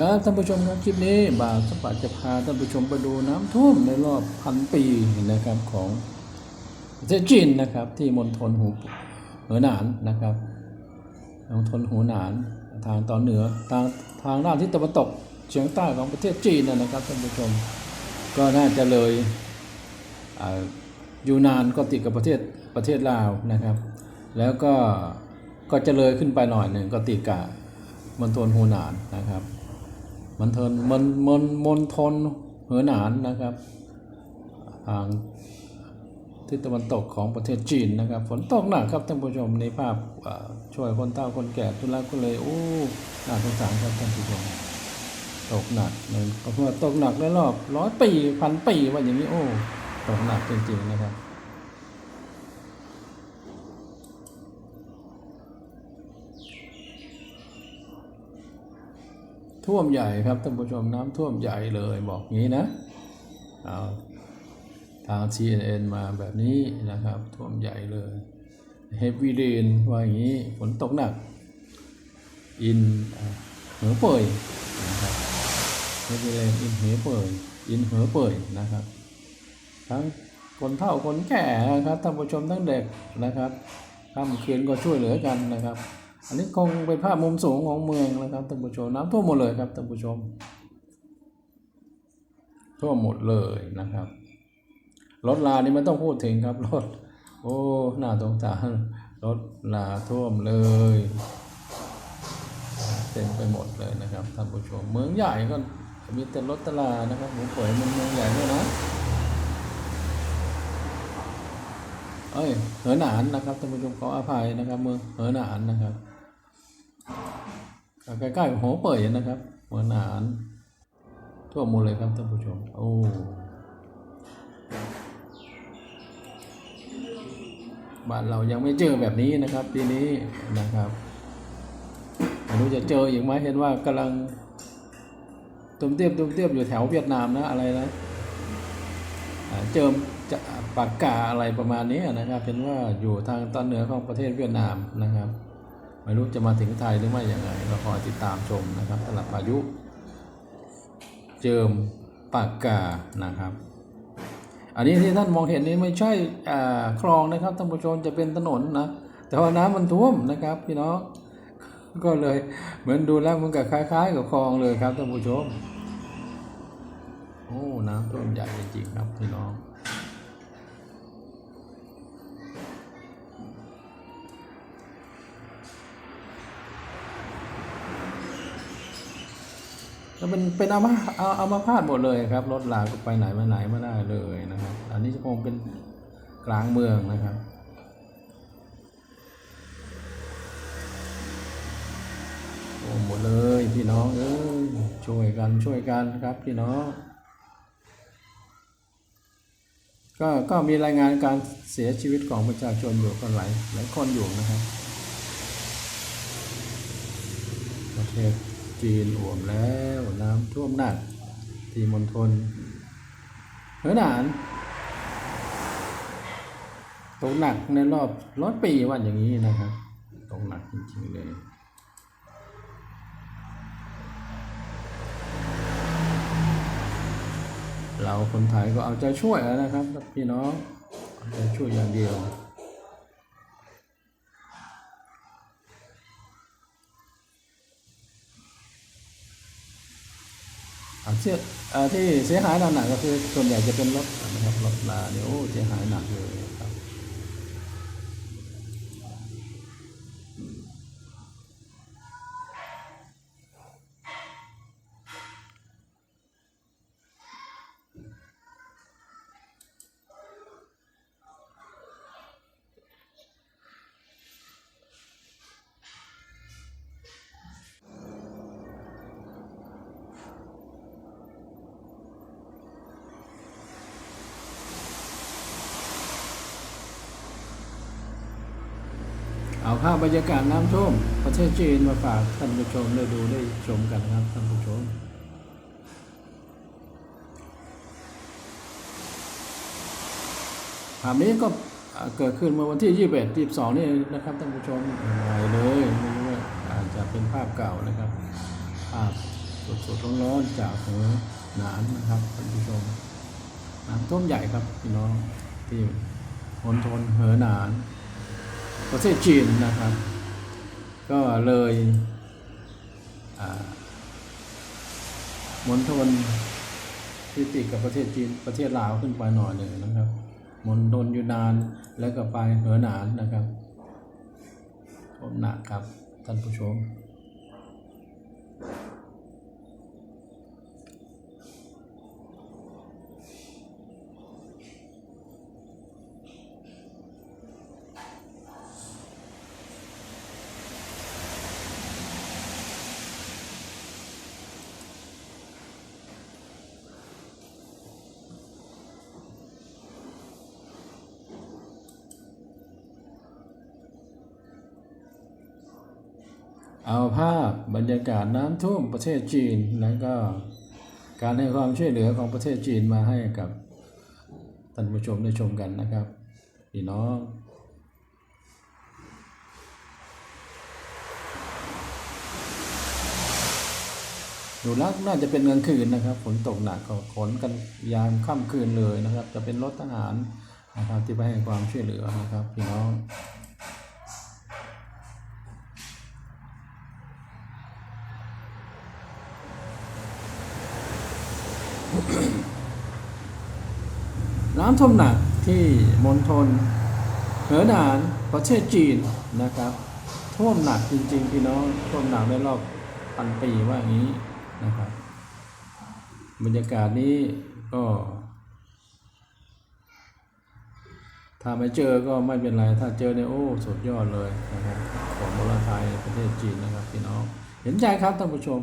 ครับท่านผู้ชมครับคลิปนี้บ่าวสมบัตจะพาท่านผู้ชมไปดูน้ำท่วมในรอบพันปีนะครับของประเทศจีนนะครับที่มณฑลหูเหอหนานนะครับมณฑลหูหนานทางตอนเหนือทางทางด้านทิศตะวันตกเฉียงใต้ของประเทศจีนนะครับท่านผู้ชมก็น่าจะเลยอยู่นานก็ติดกับประเทศประเทศลาวนะครับ แล้วก็ก็จะเลยขึ้นไปหน่อยหนึ่งก็ติดกับมณฑลหูหนานนะครับ มันทนมันมันมณฑลเหือหนานนะครับทางทิศตะวันตกของประเทศจีนนะครับ ฝนตกหนักครับท่านผู้ชมในภาพช่วยคนเฒ่าคนแก่ทุลักก็เลยโอ้น่าสงสารครับท่านผู้ชมตกหนักเลยเพราะว่าตกหนักในรอบร้อยปีพันปีว่าอย่างนี้โอ้ตกหนักจริงๆนะครับ ท่วมใหญ่ครับท่านผู้ชมน้ำท่วมใหญ่เลยบอกงี้นะเอาทาง CNN มาแบบนี้นะครับท่วมใหญ่เลย Heavy Rain ว่าอย่างนี้ฝนตกหนัก อินเหอเป่ยนะครับ Heavy Rain อินเหอเป่ยอินเหอเป่ยนะครับ ทั้งคนเฒ่าคนแก่นะครับท่านผู้ชมทั้งเด็กนะครับค่ำคืนก็ช่วยเหลือกันนะครับ อันนี้คงเป็นภาพมุมสูงของเมืองนะครับท่านผู้ชมน้ำท่วมหมดเลยครับท่านผู้ชมท่วมหมดเลยนะครับรถลานี่ไม่ต้องพูดถึงครับรถโอ้หน่าสงสารรถลาท่วมเลยเต็มไปหมดเลยนะครับท่านผู้ชมเมืองใหญ่ก็มีแต่รถตลานะครับหมูเผยมันเมืองใหญ่ด้วยนะเอ้ยเหอหนานนะครับท่านผู้ชมขออภัยนะครับเมืองเหอหนานนะครับ ใกล้ๆกับหัวเป่ยนะครับเหอหนานทั่วหมดเลยครับท่านผู้ชม โอ้บ้านเรายังไม่เจอแบบนี้นะครับปีนี้นะครับไม่รู้จะเจออีกไหมเห็นว่ากำลังตุ้มเตียบตุ้มเตียบอยู่แถวเวียดนามนะอะไรนะเจิมจะปากกาอะไรประมาณนี้นะครับเป็นว่าอยู่ทางตอนเหนือของประเทศเวียดนามนะครับ ไม่รู้จะมาถึงไทยหรือไม่อย่างไรเราคอยติดตามชมนะครับสำหรับพายุ เจิมปากกานะครับ อันนี้ที่ท่านมองเห็นนี้ไม่ใช่คลองนะครับท่านผู้ชมจะเป็นถนนนะแต่ว่าน้ำมันท่วมนะครับพี่น้องก็เลยเหมือนดูแล้วมันก็คล้าย ๆ กับคลองเลยครับท่านผู้ชม โอ้น้ำท่วมใหญ่จริงๆครับพี่น้อง เป็นเป็นอามาเอาเอามาพาดหมดเลยครับ รถลาก็ไปไหนมาไหนไม่ได้เลยนะครับ อันนี้จะคงเป็นกลางเมืองนะครับโอ้หมดเลยพี่น้องเอ้ยช่วยกันช่วยกันครับพี่น้องก็ก็มีรายงานการเสียชีวิตของประชาชนอยู่กันหลายหลายคนอยู่นะครับประเทศ จีนอ่วมแล้วน้ำท่วมหนัก ที่มณฑลเหอหนานตกหนักในรอบร้อยปีว่าอย่างนี้นะครับตกหนักจริงๆเลยเราคนไทยก็เอาใจช่วยแล้วนะครับพี่น้องเอาใจช่วยอย่างเดียว อ่าที่อ่าที่เสียหายหนักๆก็คือส่วนใหญ่จะเป็นรถนะครับรถลาเนี่ยโอ้เสียหายหนักเลย เอาภาพบรรยากาศน้ำท่วมประเทศจีนมาฝากท่านผู้ชมได้ดูได้ชมกันนะครับท่านผู้ชมภาพนี้ก็เกิดขึ้นเมื่อวันที่ 21 22 นี่นะครับท่านผู้ชมใหม่เลยไม่รู้ว่าอาจจะเป็นภาพเก่านะครับ ภาพสดๆร้อนๆจากเหอหนานนะครับท่านผู้ชมน้ำท่วมใหญ่ครับพี่น้องที่มณฑลเหอหนาน ประเทศจีนนะครับ ก็เลยมณฑลที่ติดกับประเทศจีนประเทศลาวขึ้นไปหน่อยหนึ่งนะครับมณฑลยูนานแล้วก็ไปเหอหนานนะครับท่วมหนักครับท่านผู้ชม เอาภาพบรรยากาศน้ำท่วมประเทศจีน แล้วก็การให้ความช่วยเหลือของประเทศจีนมาให้กับท่านผู้ชมได้ชมกันนะครับพี่น้องดูแล้วน่าจะเป็นกลางคืนนะครับฝนตกหนักก็ขนกันยามค่ำคืนเลยนะครับ จะเป็นรถทหารนะครับที่ไปให้ความช่วยเหลือนะครับพี่น้อง น้ำท่วมหนักที่มณฑลเหอหนานประเทศจีนนะครับ ท่วมหนักจริงๆพี่น้องท่วมหนักในรอบพันปีว่าอย่างนี้นะครับ บรรยากาศนี้ก็ ถ้าไม่เจอก็ไม่เป็นไร ถ้าเจอเนี่ยโอ้สุดยอดเลยนะครับของมลไทยประเทศจีนนะครับพี่น้อง เห็นใจครับท่านผู้ชม